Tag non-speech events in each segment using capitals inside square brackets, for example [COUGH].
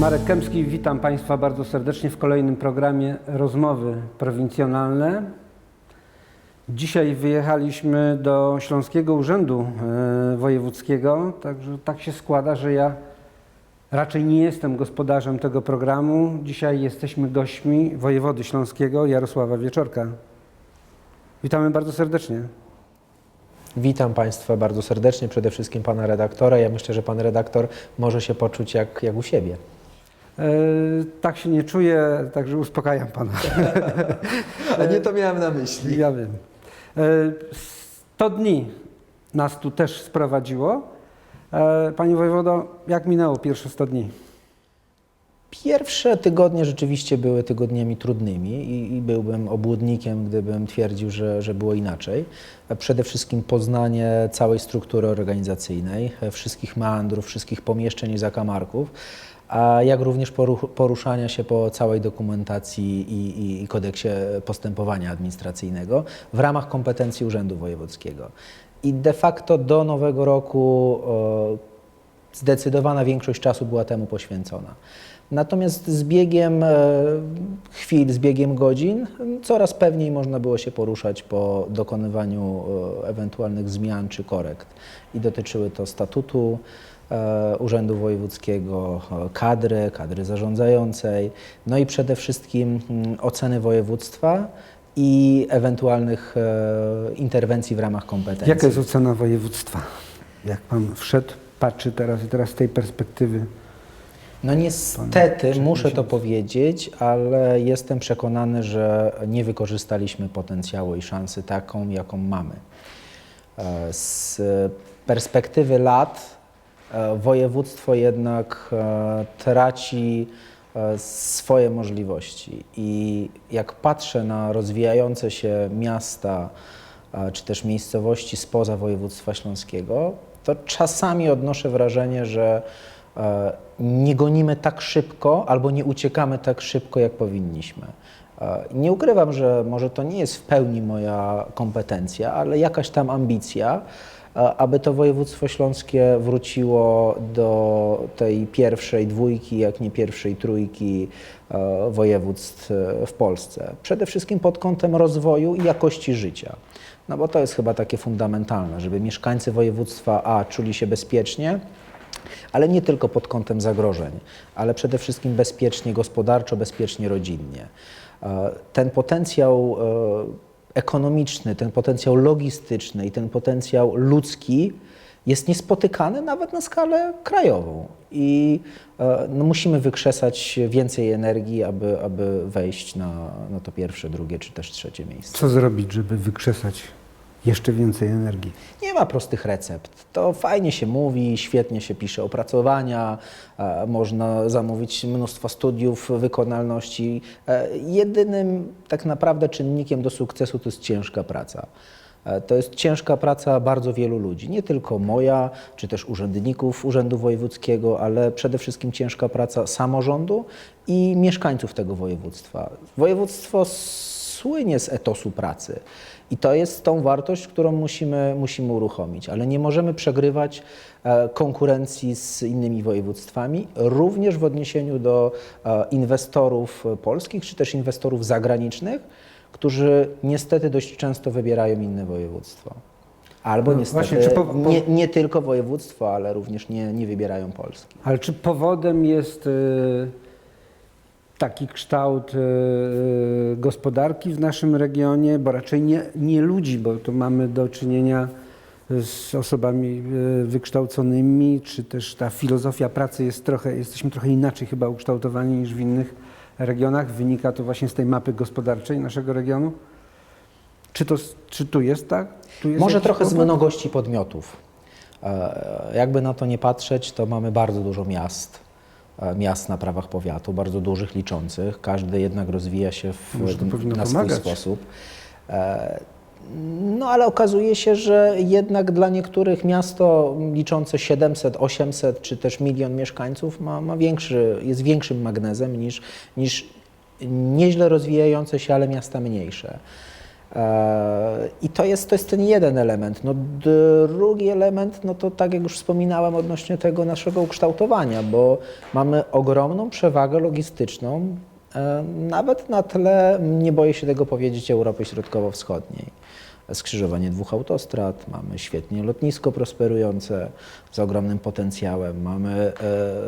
Marek Kępski, witam Państwa bardzo serdecznie w kolejnym programie Rozmowy Prowincjonalne. Dzisiaj wyjechaliśmy do Śląskiego Urzędu e, Wojewódzkiego, także tak się składa, że ja raczej nie jestem gospodarzem tego programu. Dzisiaj jesteśmy gośćmi wojewody śląskiego Jarosława Wieczorka. Witamy bardzo serdecznie. Witam Państwa bardzo serdecznie, przede wszystkim Pana redaktora. Ja myślę, że Pan redaktor może się poczuć jak, jak u siebie. E, tak się nie czuję, także uspokajam Pana. [LAUGHS] A nie to miałem na myśli. Ja wiem. E, 100 dni nas tu też sprowadziło. E, Panie wojewodo, jak minęło pierwsze 100 dni? Pierwsze tygodnie rzeczywiście były tygodniami trudnymi i, i byłbym obłudnikiem, gdybym twierdził, że, że było inaczej. Przede wszystkim poznanie całej struktury organizacyjnej, wszystkich meandrów, wszystkich pomieszczeń i zakamarków, a jak również poruszania się po całej dokumentacji i, i, kodeksie postępowania administracyjnego w ramach kompetencji Urzędu Wojewódzkiego. I de facto do nowego roku e, zdecydowana większość czasu była temu poświęcona. Natomiast z biegiem e, chwil, z biegiem godzin, coraz pewniej można było się poruszać po dokonywaniu e, ewentualnych zmian czy korekt. I dotyczyły to statutu e, Urzędu Wojewódzkiego, kadry, kadry zarządzającej, no i przede wszystkim mm, oceny województwa i ewentualnych interwencji w ramach kompetencji. Jaka jest ocena województwa? Jak Pan wszedł, patrzy teraz i teraz z tej perspektywy. No niestety, muszę to powiedzieć, ale jestem przekonany, że nie wykorzystaliśmy potencjału i szansy taką, jaką mamy. E, Z perspektywy lat e, województwo jednak e, traci swoje możliwości i jak patrzę na rozwijające się miasta czy też miejscowości spoza województwa śląskiego, to czasami odnoszę wrażenie, że nie gonimy tak szybko albo nie uciekamy tak szybko, jak powinniśmy. E, Nie ukrywam, że może to nie jest w pełni moja kompetencja, ale jakaś tam ambicja, e, aby to województwo śląskie wróciło do tej pierwszej dwójki, jak nie pierwszej trójki e, województw e, w Polsce. Przede wszystkim pod kątem rozwoju i jakości życia. No bo to jest chyba takie fundamentalne, żeby mieszkańcy województwa A czuli się bezpiecznie, ale nie tylko pod kątem zagrożeń, ale przede wszystkim bezpiecznie gospodarczo, bezpiecznie rodzinnie. E, Ten potencjał e, ekonomiczny, ten potencjał logistyczny i ten potencjał ludzki jest niespotykany nawet na skalę krajową. I e, no, musimy wykrzesać więcej energii, aby, aby wejść na, na to pierwsze, drugie czy też trzecie miejsce. Co zrobić, żeby wykrzesać jeszcze więcej energii? Nie ma prostych recept. To fajnie się mówi, świetnie się pisze opracowania, e, można zamówić mnóstwo studiów wykonalności. E, jedynym tak naprawdę czynnikiem do sukcesu to jest ciężka praca. E, To jest ciężka praca bardzo wielu ludzi, nie tylko moja, czy też urzędników Urzędu Wojewódzkiego, ale przede wszystkim ciężka praca samorządu i mieszkańców tego województwa. Województwo słynie z etosu pracy. I to jest tą wartość, którą musimy, musimy uruchomić, ale nie możemy przegrywać e, konkurencji z innymi województwami, również w odniesieniu do e, inwestorów polskich czy też inwestorów zagranicznych, którzy niestety dość często wybierają inne województwo. Albo No niestety właśnie, po- po- Nie, nie tylko województwo, ale również nie, nie wybierają Polski. Ale czy powodem jest y, taki kształt y, y, gospodarki w naszym regionie, bo raczej nie, nie ludzi, bo tu mamy do czynienia z osobami y, wykształconymi, czy też ta filozofia pracy jest trochę, jesteśmy trochę inaczej chyba ukształtowani niż w innych regionach. Wynika to właśnie z tej mapy gospodarczej naszego regionu. Czy, to, czy tu jest tak? Tu jest Może trochę z powód? mnogości podmiotów. E, Jakby na to nie patrzeć, to mamy bardzo dużo miast, e, miast na prawach powiatu, bardzo dużych, liczących. Każdy jednak rozwija się w, na pomagać. swój sposób. E, No ale okazuje się, że jednak dla niektórych miasto liczące 700, 800 czy też milion mieszkańców ma, ma większy, jest większym magnezem niż, niż nieźle rozwijające się, ale miasta mniejsze. E, I to jest, to jest ten jeden element. No, drugi element, no to tak jak już wspominałem odnośnie tego naszego ukształtowania, bo mamy ogromną przewagę logistyczną, e, nawet na tle, nie boję się tego powiedzieć, Europy Środkowo-Wschodniej. Skrzyżowanie dwóch autostrad, mamy świetnie lotnisko prosperujące z ogromnym potencjałem, mamy e,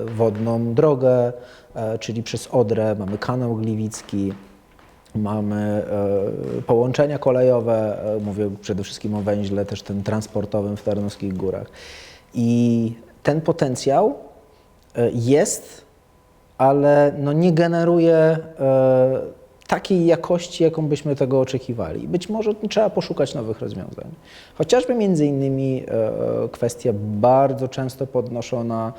wodną drogę, czyli przez Odrę, mamy kanał gliwicki, Mamy e, połączenia kolejowe, e, mówię przede wszystkim o węźle, też tym transportowym w Tarnowskich Górach. I ten potencjał e, jest, ale no nie generuje takiej jakości, jaką byśmy tego oczekiwali. Być może trzeba poszukać nowych rozwiązań. Chociażby między innymi kwestia bardzo często podnoszona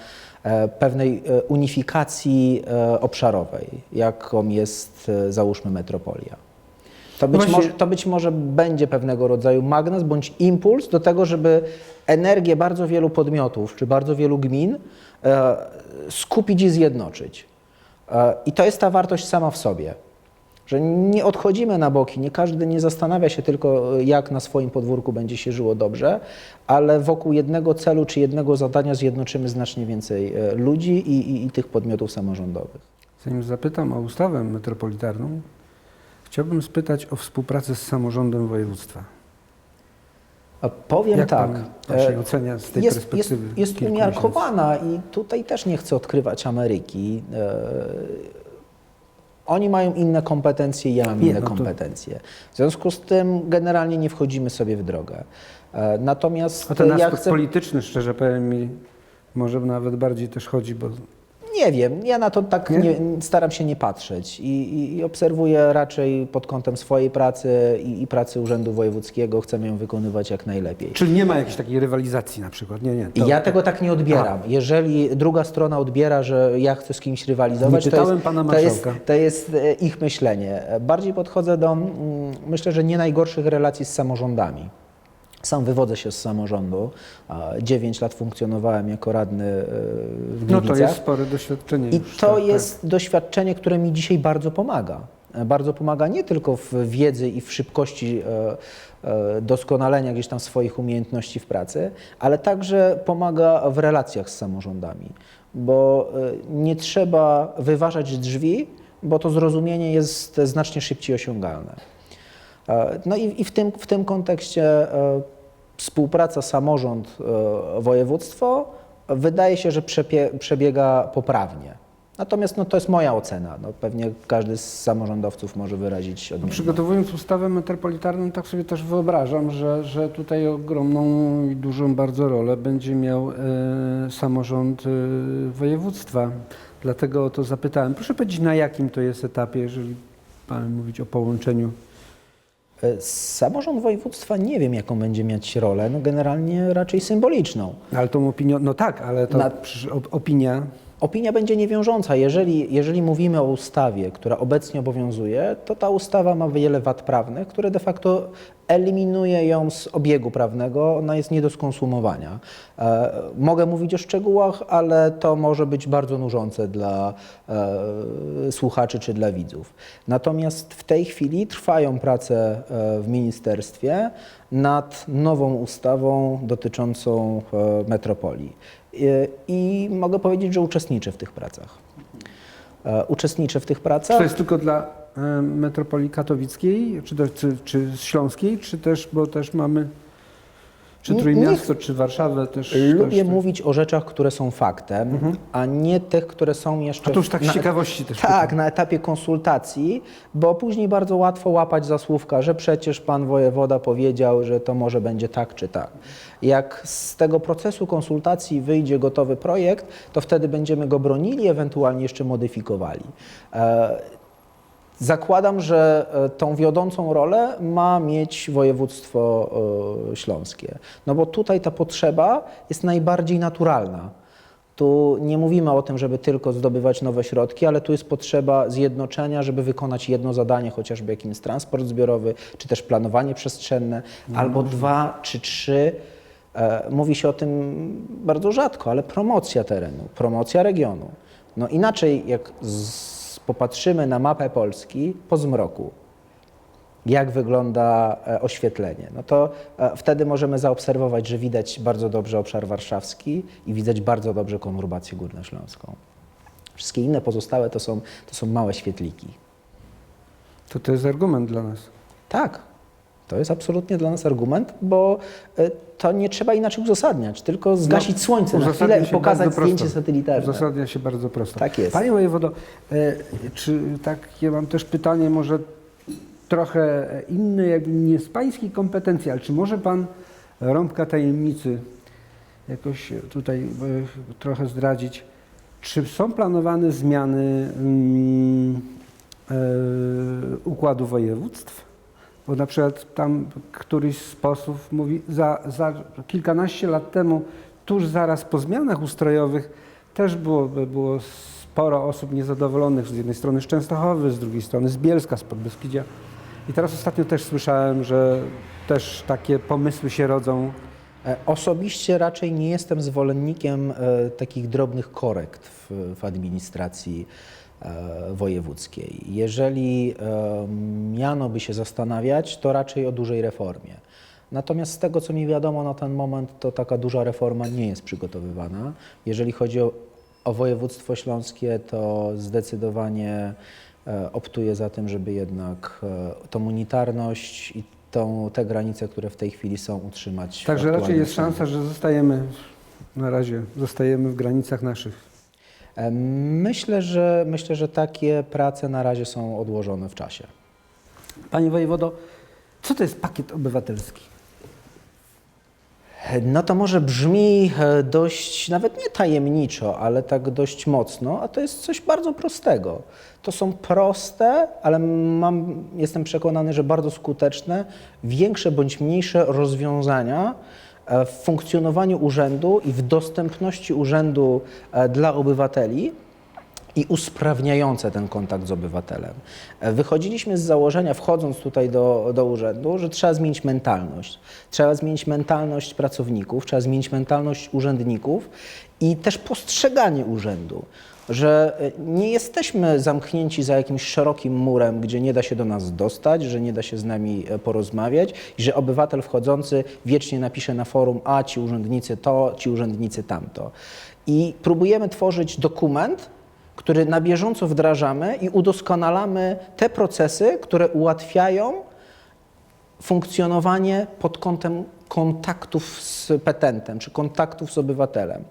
pewnej e, unifikacji e, obszarowej, jaką jest e, załóżmy metropolia. To być, Właśnie- może, to być może będzie pewnego rodzaju magnes bądź impuls do tego, żeby energię bardzo wielu podmiotów czy bardzo wielu gmin e, skupić i zjednoczyć. E, I to jest ta wartość sama w sobie, że nie odchodzimy na boki, nie każdy nie zastanawia się tylko, jak na swoim podwórku będzie się żyło dobrze, ale wokół jednego celu czy jednego zadania zjednoczymy znacznie więcej e, ludzi i, i, i tych podmiotów samorządowych. Zanim zapytam o ustawę metropolitarną, chciałbym spytać o współpracę z samorządem województwa. Powiem Jak tak. e, ocenia z tej jest, jest, perspektywy? jest kilku umiarkowana i tutaj też nie chcę odkrywać Ameryki. Oni mają inne kompetencje, ja mam inne no kompetencje. W związku z tym generalnie nie wchodzimy sobie w drogę. E, Natomiast A ten ja aspekt chcę... polityczny, szczerze powiem mi, może nawet bardziej też chodzi, bo Nie wiem, ja na to tak Nie? nie? staram się nie patrzeć i, i, i obserwuję raczej pod kątem swojej pracy i, i pracy Urzędu Wojewódzkiego. Chcemy ją wykonywać jak najlepiej. czyli nie ma jakiejś takiej rywalizacji na przykład. Nie, nie. to- Ja tego tak nie odbieram. Jeżeli druga strona odbiera, że ja chcę z kimś rywalizować, Nie to jest, pana to, jest, marszałka. to jest e, ich myślenie. Bardziej podchodzę do, mm, myślę, że nie najgorszych relacji z samorządami. Sam wywodzę się z samorządu. a 9 lat funkcjonowałem jako radny e, w No Gliwicach. to jest spore doświadczenie. I już, to tak, jest doświadczenie, które mi dzisiaj bardzo pomaga. E, Bardzo pomaga nie tylko w wiedzy i w szybkości e, doskonalenia gdzieś tam swoich umiejętności w pracy, ale także pomaga w relacjach z samorządami, bo nie trzeba wyważać drzwi, bo to zrozumienie jest znacznie szybciej osiągalne. E, No i, i w, tym, w tym kontekście e, współpraca samorząd-województwo wydaje się, że przepie, przebiega poprawnie. Natomiast no, to jest moja ocena. No, pewnie każdy z samorządowców może wyrazić No, odmienną. przygotowując ustawę metropolitarną, tak sobie też wyobrażam, że, że tutaj ogromną i dużą bardzo rolę będzie miał e, samorząd e, województwa. Dlatego o to zapytałem. Proszę powiedzieć, na jakim to jest etapie, jeżeli pan mówić o połączeniu. E, Samorząd województwa nie wiem, jaką będzie mieć rolę. No, generalnie raczej symboliczną. Ale tą opinią, no tak, ale to Na- opinia, Opinia będzie niewiążąca. Jeżeli, jeżeli mówimy o ustawie, która obecnie obowiązuje, to ta ustawa ma wiele wad prawnych, które de facto eliminuje ją z obiegu prawnego. Ona jest nie do skonsumowania. E, mogę mówić o szczegółach, ale to może być bardzo nużące dla e, słuchaczy czy dla widzów. Natomiast w tej chwili trwają prace e, w ministerstwie nad nową ustawą dotyczącą e, metropolii. I- I mogę powiedzieć, że uczestniczę w tych pracach. E, Uczestniczę w tych czy pracach. to jest tylko dla e, metropolii katowickiej, czy, to, czy, czy śląskiej, czy też, bo też mamy, czy Nie- Trójmiasto, czy Warszawę też. Lubię też, mówić o rzeczach, które są faktem, a nie tych, które są jeszcze. Mhm. A to już tak z ciekawości też. Tak, na etapie konsultacji, bo później bardzo łatwo łapać za słówka, że przecież pan wojewoda powiedział, że to może będzie tak czy tak. Jak z tego procesu konsultacji wyjdzie gotowy projekt, to wtedy będziemy go bronili, ewentualnie jeszcze modyfikowali. Zakładam, że e, tą wiodącą rolę ma mieć województwo e, śląskie. No bo tutaj ta potrzeba jest najbardziej naturalna. Tu nie mówimy o tym, żeby tylko zdobywać nowe środki, ale tu jest potrzeba zjednoczenia, żeby wykonać jedno zadanie, chociażby jakim jest transport zbiorowy, czy też planowanie przestrzenne, albo dwa czy trzy. E, Mówi się o tym bardzo rzadko, ale promocja terenu, promocja regionu. No inaczej, jak z, popatrzymy na mapę Polski po zmroku, jak wygląda e, oświetlenie. No to e, wtedy możemy zaobserwować, że widać bardzo dobrze obszar warszawski i widać bardzo dobrze konurbację górnośląską. Wszystkie inne pozostałe to są, to są małe świetliki. To to jest argument dla nas. Tak, to jest absolutnie dla nas argument, bo e, to nie trzeba inaczej uzasadniać, tylko zgasić No, słońce na chwilę i pokazać zdjęcie satelitarne. Uzasadnia się bardzo prosto. Tak jest. Panie wojewodo, e, czy tak, ja mam też pytanie może trochę inne, jakby nie z pańskiej kompetencji, ale czy może pan rąbka tajemnicy jakoś tutaj e, trochę zdradzić, czy są planowane zmiany mm, układu województw? Bo na przykład tam któryś z posłów mówi, za, za kilkanaście lat temu, tuż zaraz po zmianach ustrojowych, też było, było sporo osób niezadowolonych. Z jednej strony z Częstochowy, z drugiej strony z Bielska, z Podbeskidzia. I teraz ostatnio też słyszałem, że też takie pomysły się rodzą. E, Osobiście raczej nie jestem zwolennikiem e, takich drobnych korekt w, w administracji wojewódzkiej. Jeżeli e, miano by się zastanawiać, to raczej o dużej reformie. Natomiast z tego, co mi wiadomo na ten moment, to taka duża reforma nie jest przygotowywana. Jeżeli chodzi o, o województwo śląskie, to zdecydowanie e, optuję za tym, żeby jednak e, tą unitarność i tą, te granice, które w tej chwili są, utrzymać. Także raczej jest szansa, że zostajemy na razie, zostajemy w granicach naszych. Myślę, że myślę, że takie prace na razie są odłożone w czasie. Panie wojewodo, co to jest pakiet obywatelski? No to może brzmi dość, nawet nie tajemniczo, ale tak dość mocno, a to jest coś bardzo prostego. To są proste, ale mam, jestem przekonany, że bardzo skuteczne, większe bądź mniejsze rozwiązania w funkcjonowaniu urzędu i w dostępności urzędu e, dla obywateli, i usprawniające ten kontakt z obywatelem. E, Wychodziliśmy z założenia, wchodząc tutaj do, do urzędu, że trzeba zmienić mentalność. Trzeba zmienić mentalność pracowników, trzeba zmienić mentalność urzędników i też postrzeganie urzędu. Że e, nie jesteśmy zamknięci za jakimś szerokim murem, gdzie nie da się do nas dostać, że nie da się z nami e, porozmawiać i że obywatel wchodzący wiecznie napisze na forum, a ci urzędnicy to, ci urzędnicy tamto. I próbujemy tworzyć dokument, który na bieżąco wdrażamy i udoskonalamy te procesy, które ułatwiają funkcjonowanie pod kątem kontaktów z petentem czy kontaktów z obywatelem.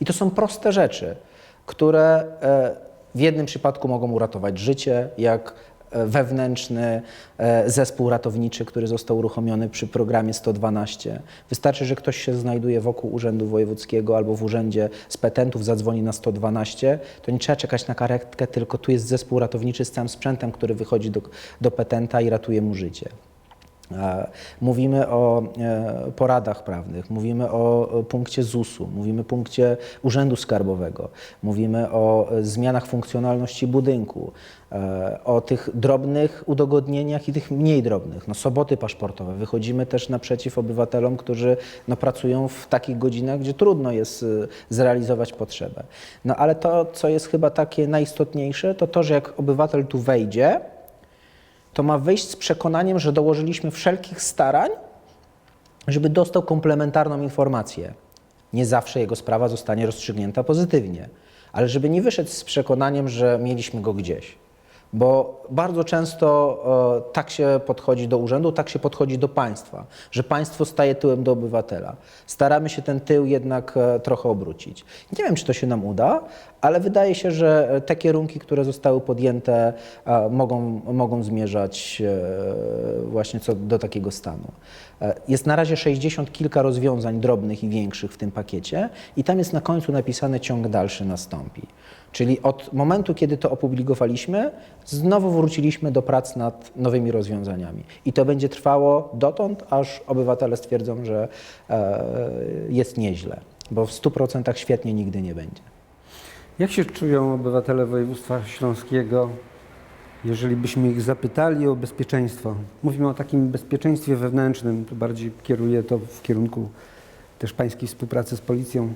I to są proste rzeczy, które e, w jednym przypadku mogą uratować życie, jak e, wewnętrzny e, zespół ratowniczy, który został uruchomiony przy programie 112. Wystarczy, że ktoś się znajduje wokół Urzędu Wojewódzkiego albo w urzędzie z petentów, zadzwoni na 112, to nie trzeba czekać na karetkę, tylko tu jest zespół ratowniczy z całym sprzętem, który wychodzi do, do petenta i ratuje mu życie. Mówimy o e, poradach prawnych, mówimy o punkcie ZUS-u, mówimy o punkcie Urzędu Skarbowego, mówimy o e, zmianach funkcjonalności budynku, e, o tych drobnych udogodnieniach i tych mniej drobnych. No, soboty paszportowe. Wychodzimy też naprzeciw obywatelom, którzy no, pracują w takich godzinach, gdzie trudno jest zrealizować potrzebę. No ale to, co jest chyba takie najistotniejsze, to to, że jak obywatel tu wejdzie, to ma wyjść z przekonaniem, że dołożyliśmy wszelkich starań, żeby dostał komplementarną informację. Nie zawsze jego sprawa zostanie rozstrzygnięta pozytywnie, ale żeby nie wyszedł z przekonaniem, że mieliśmy go gdzieś. Bo bardzo często e, tak się podchodzi do urzędu, tak się podchodzi do państwa, że państwo staje tyłem do obywatela. Staramy się ten tył jednak e, trochę obrócić. Nie wiem, czy to się nam uda, ale wydaje się, że e, te kierunki, które zostały podjęte, mogą, mogą zmierzać właśnie co do takiego stanu. Jest na razie 60 kilka rozwiązań drobnych i większych w tym pakiecie i tam jest na końcu napisane ciąg dalszy nastąpi. Czyli od momentu, kiedy to opublikowaliśmy, znowu wróciliśmy do prac nad nowymi rozwiązaniami. I to będzie trwało dotąd, aż obywatele stwierdzą, że e, jest nieźle, bo w 100% świetnie nigdy nie będzie. Jak się czują obywatele województwa śląskiego, jeżeli byśmy ich zapytali o bezpieczeństwo? Mówimy o takim bezpieczeństwie wewnętrznym, to bardziej kieruję to w kierunku też pańskiej współpracy z policją.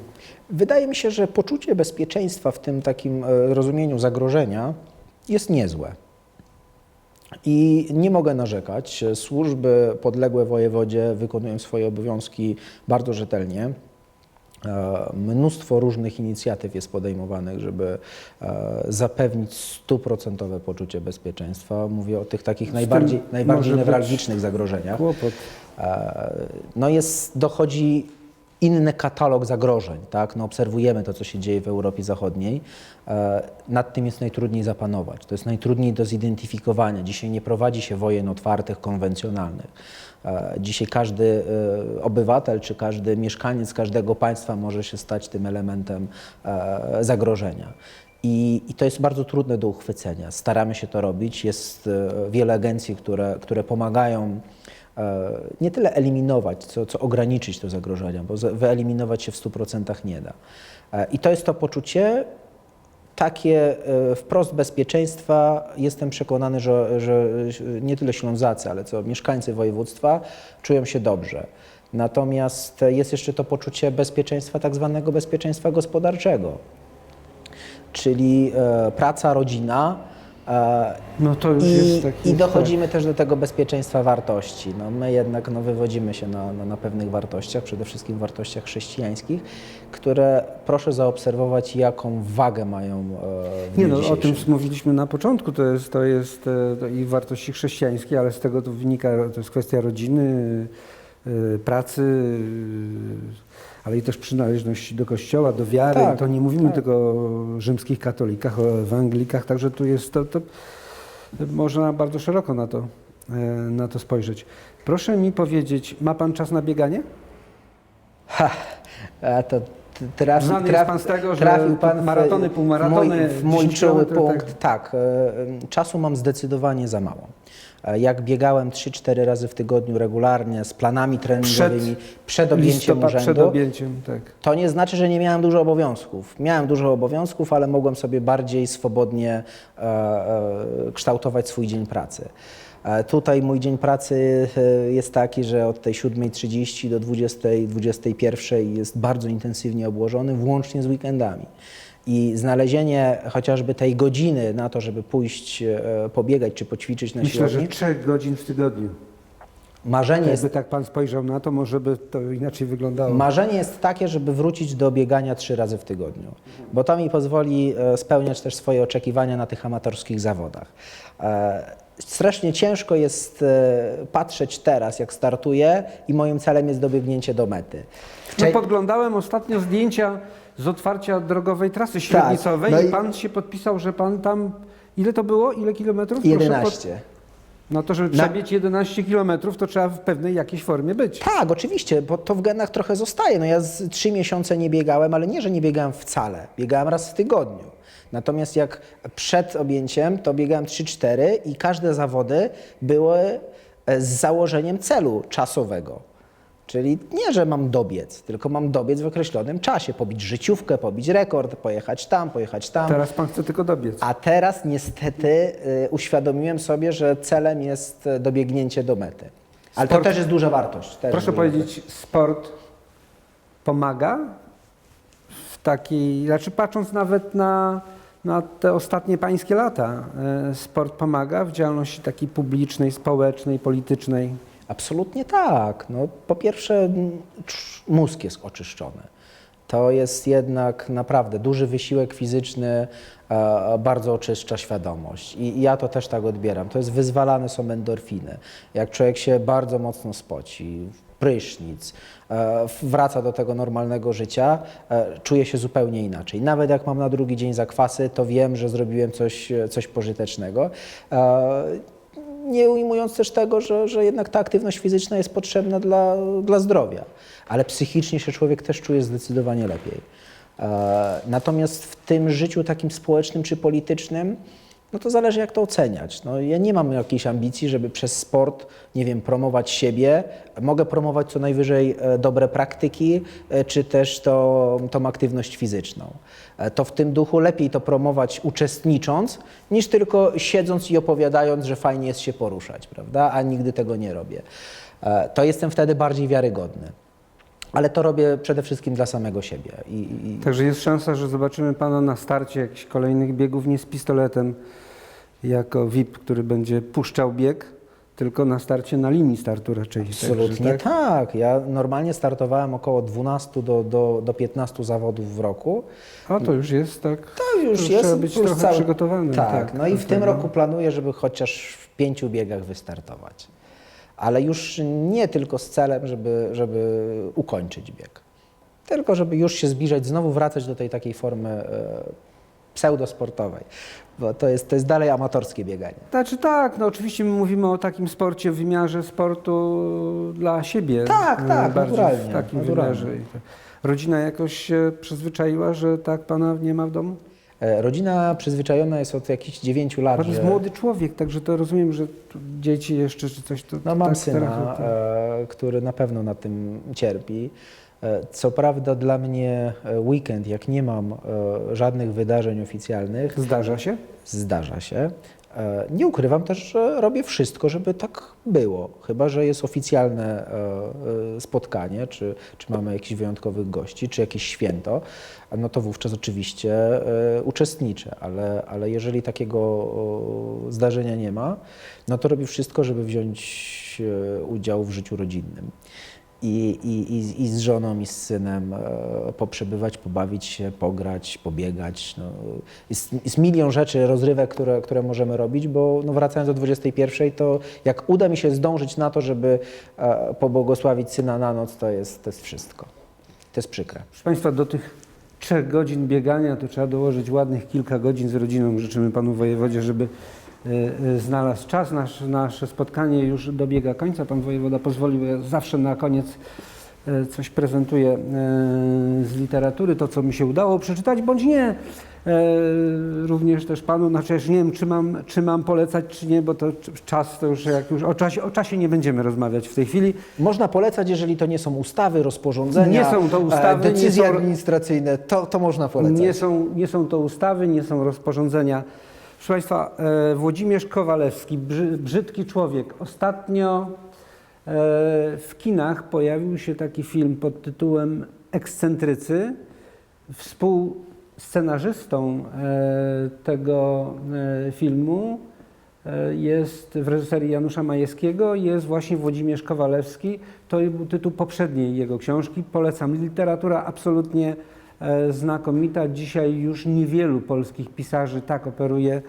Wydaje mi się, że poczucie bezpieczeństwa w tym takim e, rozumieniu zagrożenia jest niezłe. I nie mogę narzekać. Służby podległe wojewodzie wykonują swoje obowiązki bardzo rzetelnie. E, Mnóstwo różnych inicjatyw jest podejmowanych, żeby e, zapewnić stuprocentowe poczucie bezpieczeństwa. Mówię o tych takich najbardziej, najbardziej newralgicznych zagrożeniach. Kłopot. No jest, dochodzi inny katalog zagrożeń, tak? No obserwujemy to, co się dzieje w Europie Zachodniej. E, Nad tym jest najtrudniej zapanować. To jest najtrudniej do zidentyfikowania. Dzisiaj nie prowadzi się wojen otwartych, konwencjonalnych. E, Dzisiaj każdy e, obywatel czy każdy mieszkaniec każdego państwa może się stać tym elementem zagrożenia. I, I to jest bardzo trudne do uchwycenia. Staramy się to robić. Jest e, wiele agencji, które, które pomagają e, nie tyle eliminować, co, co ograniczyć te zagrożenia, bo wyeliminować się w 100% nie da. E, I to jest to poczucie takie wprost bezpieczeństwa. Jestem przekonany, że, że nie tyle Ślązacy, ale co mieszkańcy województwa czują się dobrze. Natomiast jest jeszcze to poczucie bezpieczeństwa, tak zwanego bezpieczeństwa gospodarczego, czyli e, praca, rodzina. e, No to już i, jest taki... I dochodzimy też do tego bezpieczeństwa wartości. No, my jednak no, wywodzimy się na, na, na pewnych wartościach, przede wszystkim wartościach chrześcijańskich, które proszę zaobserwować, jaką wagę mają e, w Nie no, o tym mówiliśmy na początku, to jest, to jest to i wartości chrześcijańskie, ale z tego to wynika, to jest kwestia rodziny, pracy, e, ale i też przynależności do kościoła, do wiary. Tak, to nie mówimy tak. tylko o rzymskich katolikach, o ewangelikach, także tu jest to, to można bardzo szeroko na to, e, na to spojrzeć. Proszę mi powiedzieć, ma pan czas na bieganie? Ha, a to trafi, Znany jest pan z tego, że trafił pan w- maratony, w półmaratony, mój, w mój 10 czuły kilometrów, punkt. Tak, czasu mam zdecydowanie za mało. E, Jak biegałem 3-4 razy w tygodniu regularnie z planami treningowymi przed, objęciem Listopad urzędu, przed objęciem, tak. to nie znaczy, że nie miałem dużo obowiązków. Miałem dużo obowiązków, ale mogłem sobie bardziej swobodnie e, e, kształtować swój dzień pracy. E, Tutaj mój dzień pracy e, jest taki, że od tej 7.30 do 20.21 jest bardzo intensywnie obłożony, włącznie z weekendami. I znalezienie chociażby tej godziny na to, żeby pójść e, pobiegać czy poćwiczyć na Myślę, siłowni, że trzech godzin w tygodniu. marzenie jest Jakby tak pan spojrzał na to, może by to inaczej wyglądało. Marzenie jest takie, żeby wrócić do biegania trzy razy w tygodniu, bo to mi pozwoli e, spełniać też swoje oczekiwania na tych amatorskich zawodach. E, Strasznie ciężko jest e, patrzeć teraz, jak startuję i moim celem jest dobiegnięcie do mety. No, Wcze- podglądałem ostatnio zdjęcia z otwarcia drogowej trasy średnicowej no i i- pan się podpisał, że pan tam... Ile to było? Ile kilometrów? Proszę 11. Pod... No to, żeby Na- przebiec 11 kilometrów, to trzeba w pewnej jakiejś formie być. Tak, oczywiście, bo to w genach trochę zostaje. No ja z trzy miesiące nie biegałem, ale nie, że nie biegałem wcale. Biegałem raz w tygodniu. Natomiast jak przed objęciem, to biegałem 3-4 i każde zawody były e, z założeniem celu czasowego. Czyli nie, że mam dobiec, tylko mam dobiec w określonym czasie, pobić życiówkę, pobić rekord, pojechać tam, pojechać tam. Teraz pan chce tylko dobiec. A teraz niestety y, uświadomiłem sobie, że celem jest y, dobiegnięcie do mety. Ale Sport- to też jest duża wartość. Też Proszę duża powiedzieć, sport pomaga w takiej, znaczy patrząc nawet na, na te ostatnie pańskie lata, e, sport pomaga w działalności takiej publicznej, społecznej, politycznej. Absolutnie tak. No, po pierwsze, mózg jest oczyszczony. To jest jednak naprawdę duży wysiłek fizyczny, e, bardzo oczyszcza świadomość. I, I ja to też tak odbieram. To jest wyzwalane są endorfiny. Jak człowiek się bardzo mocno spoci, prysznic, e, wraca do tego normalnego życia, e, czuje się zupełnie inaczej. Nawet jak mam na drugi dzień zakwasy, to wiem, że zrobiłem coś, coś pożytecznego. Nie ujmując też tego, że, że jednak ta aktywność fizyczna jest potrzebna dla, dla zdrowia, ale psychicznie się człowiek też czuje zdecydowanie lepiej. E, natomiast w tym życiu takim społecznym czy politycznym, no to zależy jak to oceniać. No, ja nie mam jakiejś ambicji, żeby przez sport, nie wiem, promować siebie. Mogę promować co najwyżej e, dobre praktyki, e, czy też to, tą aktywność fizyczną. E, To w tym duchu lepiej to promować uczestnicząc, niż tylko siedząc i opowiadając, że fajnie jest się poruszać, prawda? A nigdy tego nie robię. To jestem wtedy bardziej wiarygodny. Ale to robię przede wszystkim dla samego siebie. I, i, Także jest szansa, że zobaczymy pana na starcie jakichś kolejnych biegów nie z pistoletem jako VIP, który będzie puszczał bieg, tylko na starcie na linii startu raczej. Absolutnie Także, tak. Ja normalnie startowałem około 12 do, do, do 15 zawodów w roku. A to już jest tak. To już Trzeba jest być trochę cały- przygotowanym, Tak, tak, no i w tym tego. roku planuję, żeby chociaż w pięciu biegach wystartować. Ale już nie tylko z celem, żeby, żeby ukończyć bieg. Tylko żeby już się zbliżać, znowu wracać do tej takiej formy e, pseudosportowej. Bo to jest, to jest dalej amatorskie bieganie. Znaczy tak, no oczywiście my mówimy o takim sporcie w wymiarze sportu dla siebie. Tak, e, tak, bardziej naturalnie, W takim naturalnie. wymiarze. Rodzina jakoś się przyzwyczaiła, że tak pana nie ma w domu? E, Rodzina przyzwyczajona jest od jakichś 9 lat. Pan jest że- młody człowiek, także to rozumiem, że tu dzieci jeszcze czy coś. To, No mam tak, syna, e, który na pewno na tym cierpi. E, Co prawda dla mnie weekend, jak nie mam żadnych wydarzeń oficjalnych, Zdarza się? zdarza się. E, Nie ukrywam też, że robię wszystko, żeby tak było. Chyba, że jest oficjalne e, e, spotkanie, czy, czy mamy jakichś wyjątkowych gości, czy jakieś święto, no to wówczas oczywiście uczestniczę, ale, ale jeżeli takiego zdarzenia nie ma, no to robię wszystko, żeby wziąć udział w życiu rodzinnym. I, i, i, z żoną, i z synem e, poprzebywać, pobawić się, pograć, pobiegać. No, jest, jest milion rzeczy, rozrywek, które, które możemy robić, bo no, wracając do 21, to jak uda mi się zdążyć na to, żeby e, pobłogosławić syna na noc, to jest, to jest wszystko. To jest przykre. Proszę Państwa, do tych trzech godzin biegania to trzeba dołożyć ładnych kilka godzin z rodziną. Życzymy Panu Wojewodzie, żeby znalazł czas. Nasz, nasze spotkanie już dobiega końca. Pan Wojewoda pozwolił, ja zawsze na koniec e, coś prezentuję z literatury, to co mi się udało przeczytać, bądź nie. Również też Panu, znaczy ja już nie wiem, czy mam, czy mam polecać, czy nie, bo to cz- czas to już, jak już o czasie, o czasie nie będziemy rozmawiać w tej chwili. Można polecać, jeżeli to nie są ustawy, rozporządzenia, Nie są to ustawy, e, decyzje nie są- administracyjne, to, to można polecać. Nie są, nie są to ustawy, nie są rozporządzenia. Proszę Państwa, e, Włodzimierz Kowalewski, brzy, brzydki człowiek. Ostatnio e, w kinach pojawił się taki film pod tytułem Ekscentrycy. Współscenarzystą e, tego filmu jest w reżyserii Janusza Majewskiego jest właśnie Włodzimierz Kowalewski. To był tytuł poprzedniej jego książki. Polecam. Literatura absolutnie znakomita. Dzisiaj już niewielu polskich pisarzy tak operuje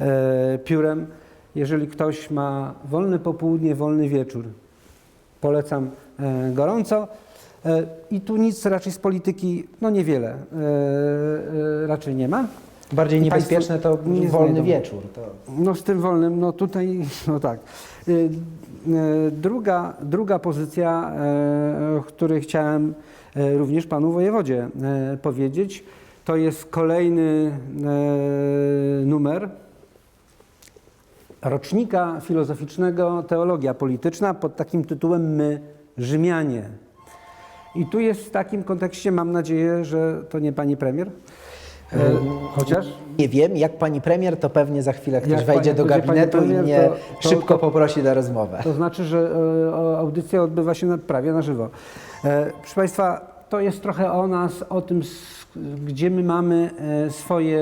e, piórem. Jeżeli ktoś ma wolne popołudnie, wolny wieczór, polecam e, gorąco. E, I tu nic raczej z polityki, no niewiele, e, e, raczej nie ma. Bardziej niebezpieczne to wolny wieczór. To... No z tym wolnym, no tutaj, [LAUGHS] no tak. Y, y, Druga, druga pozycja, e, o której chciałem e, również panu wojewodzie e, powiedzieć, to jest kolejny numer rocznika filozoficznego Teologia Polityczna pod takim tytułem My Rzymianie. I tu jest w takim kontekście, mam nadzieję, że to nie pani premier, chociaż... Nie wiem, jak pani premier, to pewnie za chwilę ktoś Jak wejdzie pani- do gabinetu premier, i mnie to- to- szybko poprosi na rozmowę. To znaczy, że e, audycja odbywa się prawie na żywo. E, proszę Państwa, to jest trochę o nas, o tym, gdzie my mamy e, swoje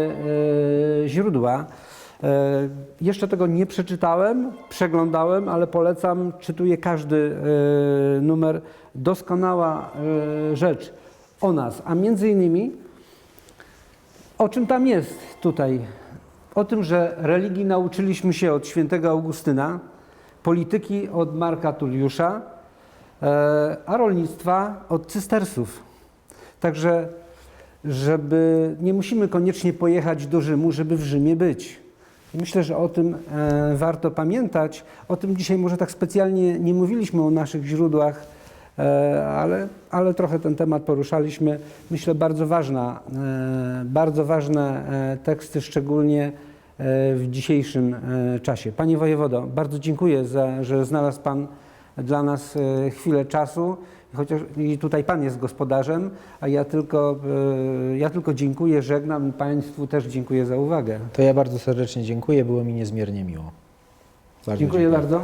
e, źródła. E, jeszcze tego nie przeczytałem, przeglądałem, ale polecam, czytuję każdy e, numer. Doskonała e, rzecz o nas, a między innymi o czym tam jest tutaj? O tym, że religii nauczyliśmy się od świętego Augustyna, polityki od Marka Tulliusza, e, a rolnictwa od cystersów. Także, żeby nie musimy koniecznie pojechać do Rzymu, żeby w Rzymie być. Myślę, że o tym e, warto pamiętać. O tym dzisiaj może tak specjalnie nie mówiliśmy o naszych źródłach, ale, ale trochę ten temat poruszaliśmy. Myślę, bardzo ważna, e, bardzo ważne e, teksty, szczególnie e, w dzisiejszym e, czasie. Panie wojewodo, bardzo dziękuję, za, że znalazł Pan dla nas e, chwilę czasu. Chociaż i tutaj Pan jest gospodarzem, a ja tylko, e, ja tylko dziękuję, żegnam i Państwu też dziękuję za uwagę. To ja bardzo serdecznie dziękuję, było mi niezmiernie miło. Bardzo Dziękuję bardzo.